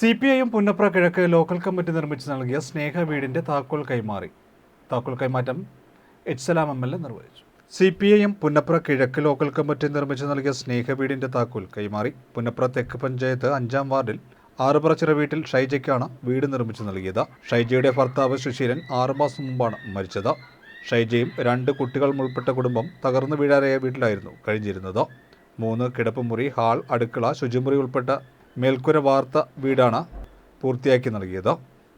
C P ഐയും പുന്നപ്ര കിഴക്ക് local committee നിർമ്മിച്ച് നൽകിയ സ്നേഹ വീടിന്റെ താക്കോൽ കൈമാറി. താക്കോൽ കൈമാറ്റം H Salam M L A നിർവഹിച്ചു. സി പി ഐയും പുന്നപ്ര കിഴക്ക് ലോക്കൽ കമ്മിറ്റി നിർമ്മിച്ച് നൽകിയ സ്നേഹ വീടിന്റെ താക്കോൽ കൈമാറി. പുന്നപ്ര തെക്ക് പഞ്ചായത്ത് അഞ്ചാം വാർഡിൽ ആറുപറച്ചിറ വീട്ടിൽ ഷൈജയ്ക്കാണ് വീട് നിർമ്മിച്ചു നൽകിയത്. ഷൈജയുടെ ഭർത്താവ് സുശീലൻ ആറുമാസം മുമ്പാണ് മരിച്ചത്. ഷൈജയും രണ്ട് കുട്ടികളും ഉൾപ്പെട്ട കുടുംബം തകർന്നു വീഴാറായ വീട്ടിലായിരുന്നു കഴിഞ്ഞിരുന്നത്. മൂന്ന് കിടപ്പുമുറി ഹാൾ അടുക്കള ശുചിമുറി ഉൾപ്പെട്ട മേൽക്കുര വാർത്ത വീടാണ് പൂർത്തിയാക്കി നൽകിയത്.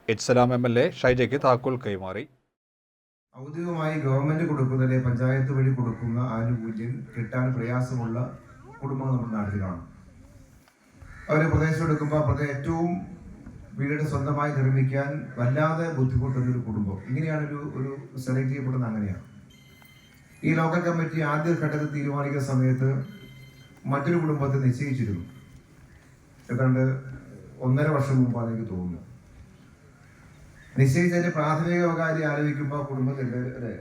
H Salam M L A ഷൈജയ്ക്ക് താക്കോൽ കൈമാറി. ഔദ്യോഗികമായി ഗവൺമെന്റ് കൊടുക്കുന്നതിലെ പഞ്ചായത്ത് വഴി കൊടുക്കുന്ന ആനുകൂല്യം കിട്ടാൻ പ്രയാസമുള്ള കുടുംബങ്ങൾ നമ്മുടെ നാട്ടിൽ കാണും അവർ പ്രദേശം എടുക്കുമ്പോൾ പ്രദേശം ഏറ്റവും വീട് സ്വന്തമായി നിർമ്മിക്കാൻ വല്ലാതെ ബുദ്ധിമുട്ടുന്ന ഒരു കുടുംബം. ഇങ്ങനെയാണ് ഒരു ഒരു സെലക്ട് ചെയ്യപ്പെടുന്നത് അങ്ങനെയാണ്. ഈ ലോക്കൽ കമ്മിറ്റി ആദ്യ ഘട്ടത്തിൽ തീരുമാനിക്കുന്ന സമയത്ത് മറ്റൊരു കുടുംബത്തെ നിശ്ചയിച്ചിരുന്നു. ഏതാണ്ട് ഒന്നര വർഷം മുമ്പാണ് എനിക്ക് തോന്നുന്നത്. നിശ്ചയിച്ചതിന്റെ പ്രാഥമിക കാര്യം ആലോചിക്കുമ്പോൾ കുടുംബത്തിൽ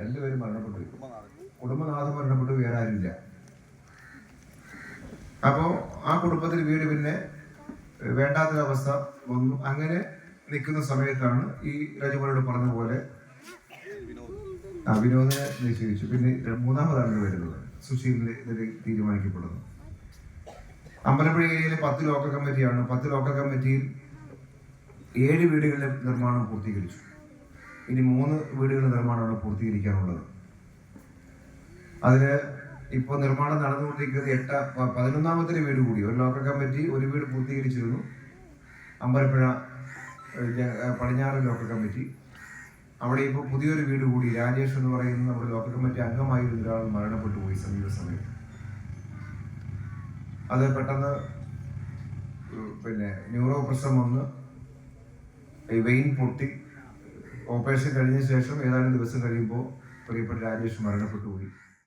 എല്ലാവരും മരണപ്പെട്ടു. കുടുംബനാഥം മരണപ്പെട്ടു വേറെ ആരുമില്ല അപ്പോ ആ കുടുംബത്തിൽ വീട് പിന്നെ വേണ്ടാത്തൊരവസ്ഥ വന്നു. അങ്ങനെ നിൽക്കുന്ന സമയത്താണ് ഈ രജുമോനോട് പറഞ്ഞ പോലെ വിനോദിനെ നിശ്ചയിച്ചു പിന്നെ മൂന്നാമതാണ് വരുന്നത്. സുശീലിന് ഇതിൽ തീരുമാനിക്കപ്പെടുന്നത്. അമ്പലപ്പുഴ ഏരിയയിലെ പത്ത് ലോക്കൽ കമ്മിറ്റിയാണ്. പത്ത് ലോക്കൽ കമ്മിറ്റിയിൽ ഏഴ് വീടുകളുടെ നിർമ്മാണം പൂർത്തീകരിച്ചു. ഇനി മൂന്ന് വീടുകളുടെ നിർമ്മാണമാണ് പൂർത്തീകരിക്കാനുള്ളത്. അതിന് ഇപ്പോൾ നിർമ്മാണം നടന്നുകൊണ്ടിരിക്കുന്നത് എട്ട പതിനൊന്നാമത്തെ വീട് കൂടി. ഒരു ലോക്കൽ കമ്മിറ്റി ഒരു വീട് പൂർത്തീകരിച്ചിരുന്നു. അമ്പലപ്പുഴ പടിഞ്ഞാറ് ലോക്കൽ കമ്മിറ്റി. അവിടെ ഇപ്പോൾ പുതിയൊരു വീട് കൂടി രാജേഷ് എന്ന് പറയുന്ന നമ്മുടെ ലോക്കൽ കമ്മിറ്റി അംഗമായിരുന്ന ഒരാൾ മരണപ്പെട്ടു പോയി സമീപ സമയത്ത്. അത് പെട്ടെന്ന് പിന്നെ ന്യൂറോ പ്രശ്നം വന്ന് ഈ വെയിൻ പൊട്ടി. ഓപ്പറേഷൻ കഴിഞ്ഞ ശേഷം ഏതാനും ദിവസം കഴിയുമ്പോൾ പ്രിയപ്പെട്ട രാജേഷ് മരണപ്പെട്ടു പോയി.